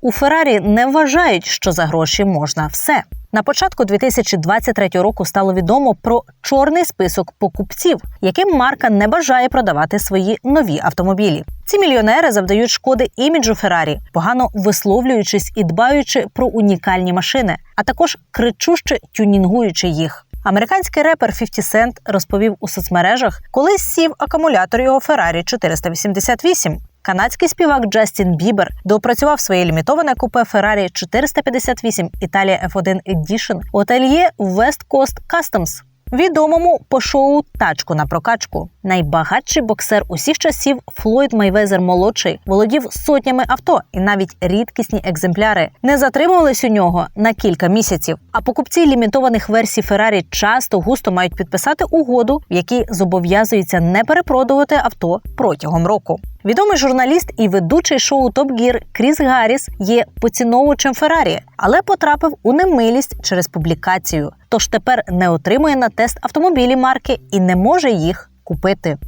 У Феррарі не вважають, що за гроші можна все. На початку 2023 року стало відомо про чорний список покупців, яким марка не бажає продавати свої нові автомобілі. Ці мільйонери завдають шкоди іміджу Феррарі, погано висловлюючись і дбаючи про унікальні машини, а також кричуще тюнінгуючи їх. Американський репер 50 Cent розповів у соцмережах, коли сів акумулятор його Ferrari 488. Канадський співак Джастін Бібер доопрацював своє лімітоване купе Ferrari 458 Italia F1 Edition у ательє West Coast Customs, відомому по шоу Тачку на прокачку. Найбагатший боксер усіх часів Флойд Майвезер молодший володів сотнями авто, і навіть рідкісні екземпляри не затримувались у нього на кілька місяців. А покупці лімітованих версій Феррарі часто густо мають підписати угоду, в якій зобов'язуються не перепродувати авто протягом року. Відомий журналіст і ведучий шоу Топ Гір Кріс Гарріс є поціновувачем Феррарі, але потрапив у немилість через публікацію. Тож тепер не отримує на тест автомобілі марки і не може їх купити.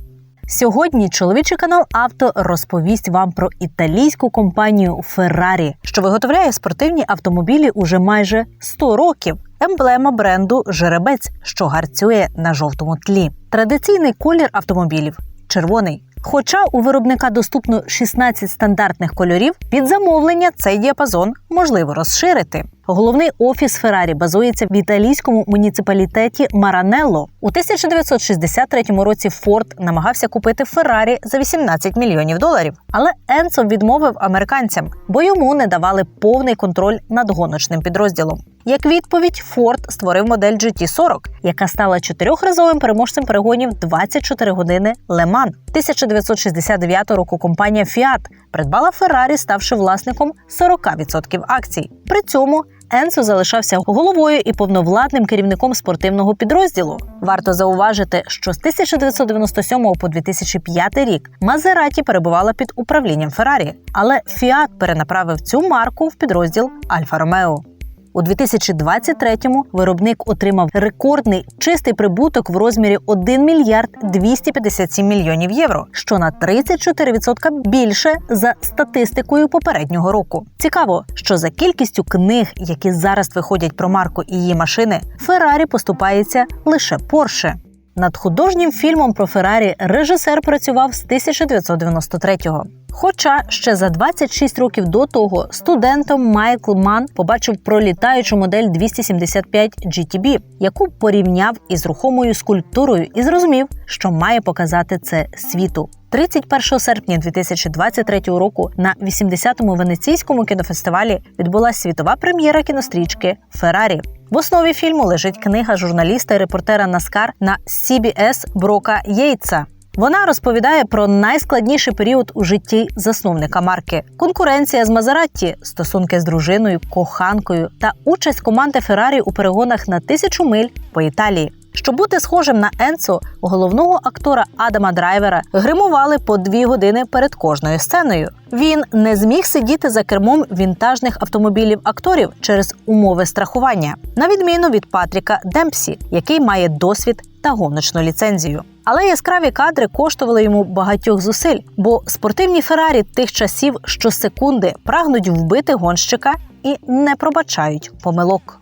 Сьогодні чоловічий канал Авто розповість вам про італійську компанію Ferrari, що виготовляє спортивні автомобілі уже майже 100 років. Емблема бренду Жеребець, що гарцює на жовтому тлі. Традиційний колір автомобілів червоний. Хоча у виробника доступно 16 стандартних кольорів, під замовлення цей діапазон можливо розширити. Головний офіс Феррарі базується в італійському муніципалітеті Маранелло. У 1963 році Форд намагався купити Феррарі за 18 мільйонів доларів, але Енцо відмовив американцям, бо йому не давали повний контроль над гоночним підрозділом. Як відповідь, Форд створив модель GT40, яка стала чотирьохразовим переможцем перегонів 24 години Леман. 1969 року компанія Fiat придбала Феррарі, ставши власником 40% акцій. При цьому Енсо залишався головою і повновладним керівником спортивного підрозділу. Варто зауважити, що з 1997 по 2005 рік Мазераті перебувала під управлінням Феррарі, але Фіат перенаправив цю марку в підрозділ Альфа Ромео. У 2023-му виробник отримав рекордний чистий прибуток в розмірі 1 мільярд 257 мільйонів євро, що на 34% більше за статистикою попереднього року. Цікаво, що за кількістю книг, які зараз виходять про марку і її машини, Феррарі поступається лише Порше. Над художнім фільмом про Феррарі режисер працював з 1993-го. Хоча ще за 26 років до того студентом Майкл Ман побачив пролітаючу модель 275 GTB, яку порівняв із рухомою скульптурою і зрозумів, що має показати це світу. 31 серпня 2023 року на 80-му венеційському кінофестивалі відбулася світова прем'єра кінострічки Феррарі. В основі фільму лежить книга журналіста і репортера Наскар на CBS Брока Єйтса. Вона розповідає про найскладніший період у житті засновника марки: конкуренція з Мазератті, стосунки з дружиною, коханкою та участь команди Феррарі у перегонах на тисячу миль по Італії. Щоб бути схожим на Енцо, головного актора Адама Драйвера гримували по дві години перед кожною сценою. Він не зміг сидіти за кермом вінтажних автомобілів акторів через умови страхування, на відміну від Патріка Демпсі, який має досвід та гоночну ліцензію. Але яскраві кадри коштували йому багатьох зусиль, бо спортивні Феррарі тих часів щосекунди прагнуть вбити гонщика і не пробачають помилок.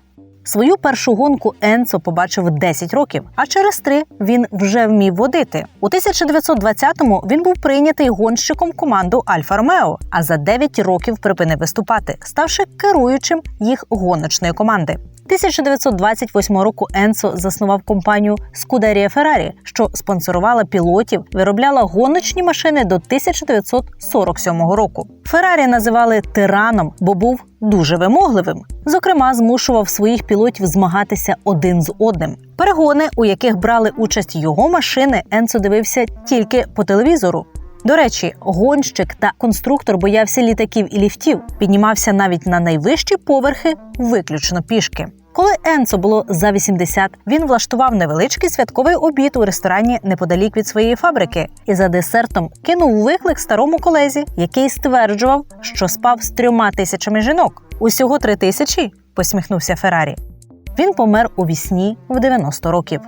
Свою першу гонку Енцо побачив 10 років, а через три він вже вмів водити. У 1920-му він був прийнятий гонщиком команду Альфа Ромео, а за 9 років припинив виступати, ставши керуючим їх гоночної команди. 1928 року Енсо заснував компанію Скудерія Феррарі, що спонсорувала пілотів, виробляла гоночні машини до 1947 року. Феррарі називали тираном, бо був дуже вимогливим. Зокрема, змушував своїх пілотів змагатися один з одним. Перегони, у яких брали участь його машини, Енсо дивився тільки по телевізору. До речі, гонщик та конструктор боявся літаків і ліфтів, піднімався навіть на найвищі поверхи, виключно пішки. Коли Енцо було за 80, він влаштував невеличкий святковий обід у ресторані неподалік від своєї фабрики і за десертом кинув виклик старому колезі, який стверджував, що спав з трьома тисячами жінок. Усього три тисячі, посміхнувся Феррарі. Він помер у вісні в 90 років.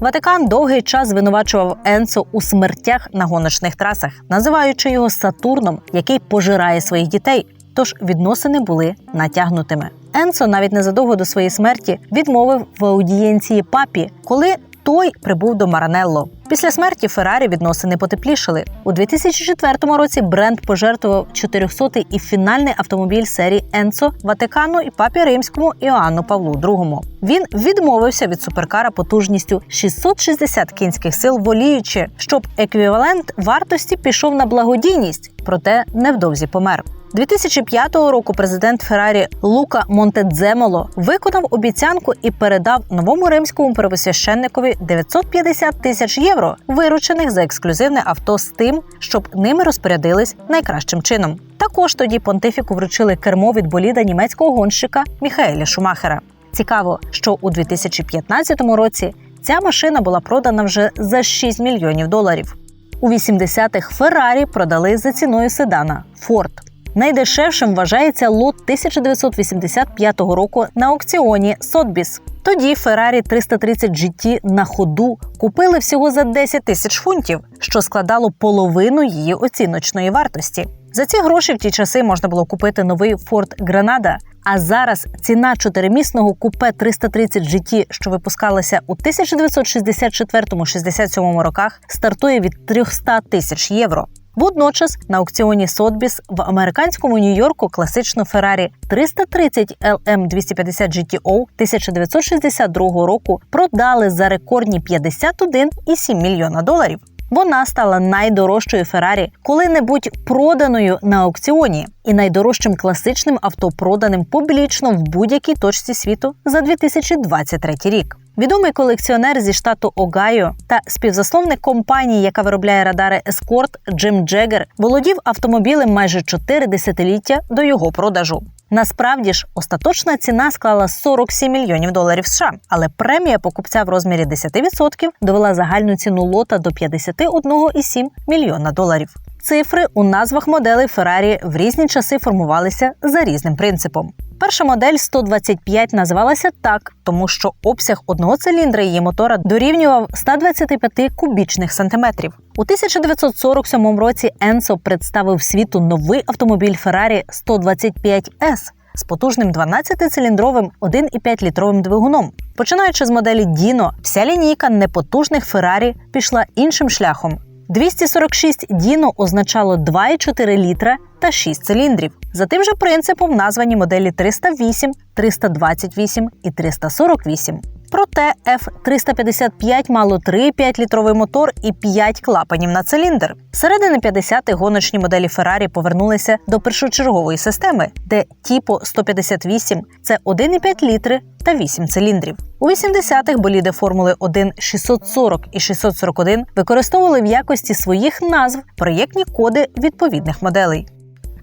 Ватикан довгий час звинувачував Енцо у смертях на гоночних трасах, називаючи його Сатурном, який пожирає своїх дітей. Тож відносини були натягнутими. Енцо навіть незадовго до своєї смерті відмовив в аудієнції папі, коли той прибув до Маранелло. Після смерті Феррарі відносини потеплішали. У 2004 році бренд пожертвував 400-й і фінальний автомобіль серії Енцо Ватикану і папі римському Іоанну Павлу II. Він відмовився від суперкара потужністю 660 кінських сил, воліючи, щоб еквівалент вартості пішов на благодійність, проте невдовзі помер. 2005 року президент Феррарі Лука Монтедземоло виконав обіцянку і передав новому римському первосвященникові 950 тисяч євро, виручених за ексклюзивне авто з тим, щоб ними розпорядились найкращим чином. Також тоді понтифіку вручили кермо від боліда німецького гонщика Міхаеля Шумахера. Цікаво, що у 2015 році ця машина була продана вже за 6 мільйонів доларів. У 80-х Феррарі продали за ціною седана Форд. Найдешевшим вважається лот 1985 року на аукціоні Сотбіс. Тоді Ferrari 330 GT на ходу купили всього за 10 тисяч фунтів, що складало половину її оціночної вартості. За ці гроші в ті часи можна було купити новий Ford Granada, а зараз ціна чотиримісного купе 330 GT, що випускалося у 1964-67 роках, стартує від 300 тисяч євро. Водночас на аукціоні Сотбіс в американському Нью-Йорку класичну Феррарі 330 LM 250 GTO 1962 року продали за рекордні 51,7 мільйона доларів. Вона стала найдорожчою Феррарі, коли-небудь проданою на аукціоні, і найдорожчим класичним авто проданим публічно в будь-якій точці світу за 2023 рік. Відомий колекціонер зі штату Огайо та співзасновник компанії, яка виробляє радари Ескорт Джим Джегер, володів автомобілем майже 4 десятиліття до його продажу. Насправді ж, остаточна ціна склала 47 мільйонів доларів США, але премія покупця в розмірі 10% довела загальну ціну лота до 51,7 мільйона доларів. Цифри у назвах моделей Феррарі в різні часи формувалися за різним принципом. Перша модель 125 називалася так, тому що обсяг одного циліндра її мотора дорівнював 125 кубічних сантиметрів. У 1947 році Енсо представив світу новий автомобіль Ferrari 125S з потужним 12-циліндровим 1,5-літровим двигуном. Починаючи з моделі Dino, вся лінійка непотужних Феррарі пішла іншим шляхом. 246 Діно означало 2,4 літра та 6 циліндрів. За тим же принципом названі моделі 308, 328 і 348. Проте F355 мало 3,5 літровий мотор і 5 клапанів на циліндр. Середини 50-х гоночні моделі Ferrari повернулися до першочергової системи, де Tipo 158 це 1,5 літри та 8 циліндрів. У 80-х боліди Формули 1 640 і 641 використовували в якості своїх назв проєктні коди відповідних моделей.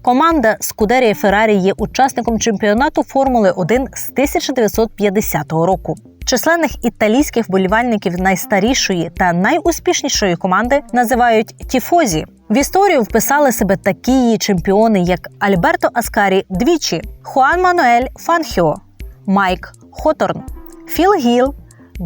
Команда Скудерія Феррарі є учасником чемпіонату Формули 1 з 1950 року. Численних італійських вболівальників найстарішої та найуспішнішої команди називають Тіфозі. В історію вписали себе такі її чемпіони, як Альберто Аскарі двічі, Хуан Мануель Фанхіо, Майк Хоторн, Філ Гіл,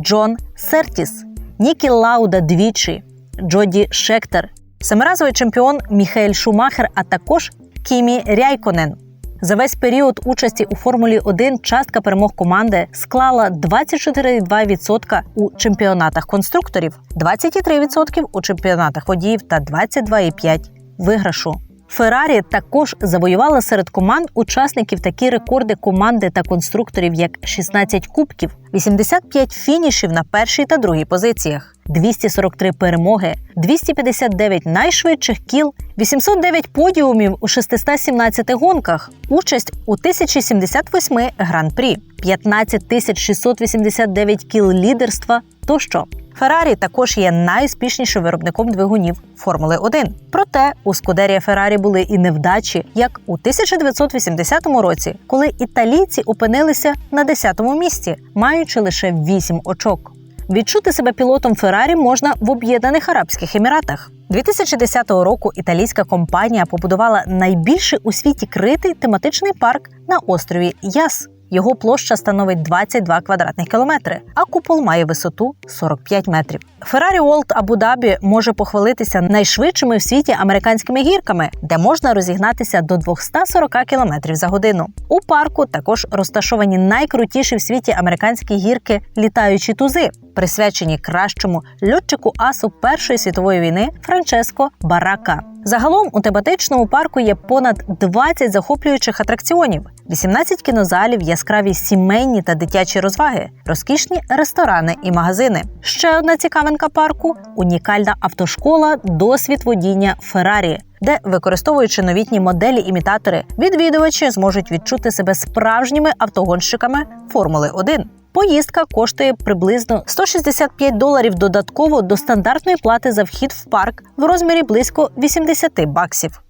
Джон Сертіс, Нікі Лауда двічі, Джоді Шектер, семиразовий чемпіон Міхаель Шумахер, а також Кімі Ряйконен. За весь період участі у Формулі 1 частка перемог команди склала 24,2% у чемпіонатах конструкторів, 23% у чемпіонатах водіїв та 22,5% виграшу. Феррарі також завоювала серед команд учасників такі рекорди команди та конструкторів, як 16 кубків, 85 фінішів на першій та другій позиціях, 243 перемоги, 259 найшвидших кіл, 809 подіумів у 617 гонках, участь у 1078 гран-прі, 15 689 кіл лідерства тощо. Феррарі також є найуспішнішим виробником двигунів Формули 1. Проте у Скудерія Феррарі були і невдачі, як у 1980 році, коли італійці опинилися на 10-му місці, маючи лише 8 очок. Відчути себе пілотом Феррарі можна в Об'єднаних Арабських Еміратах. 2010 року італійська компанія побудувала найбільший у світі критий тематичний парк на острові Яс. Його площа становить 22 квадратних кілометри, а купол має висоту 45 метрів. Феррарі Олд Абу-Дабі може похвалитися найшвидшими в світі американськими гірками, де можна розігнатися до 240 км за годину. У парку також розташовані найкрутіші в світі американські гірки літаючі тузи, присвячені кращому льотчику асу Першої світової війни Франческо Барака. Загалом у тематичному парку є понад 20 захоплюючих атракціонів, 18 кінозалів, яскраві сімейні та дитячі розваги, розкішні ресторани і магазини. Ще одна цікавинка парку унікальна автошкола досвід водіння Феррарі. Де, використовуючи новітні моделі-імітатори, відвідувачі зможуть відчути себе справжніми автогонщиками Формули 1. Поїздка коштує приблизно 165 доларів додатково до стандартної плати за вхід в парк в розмірі близько 80 баксів.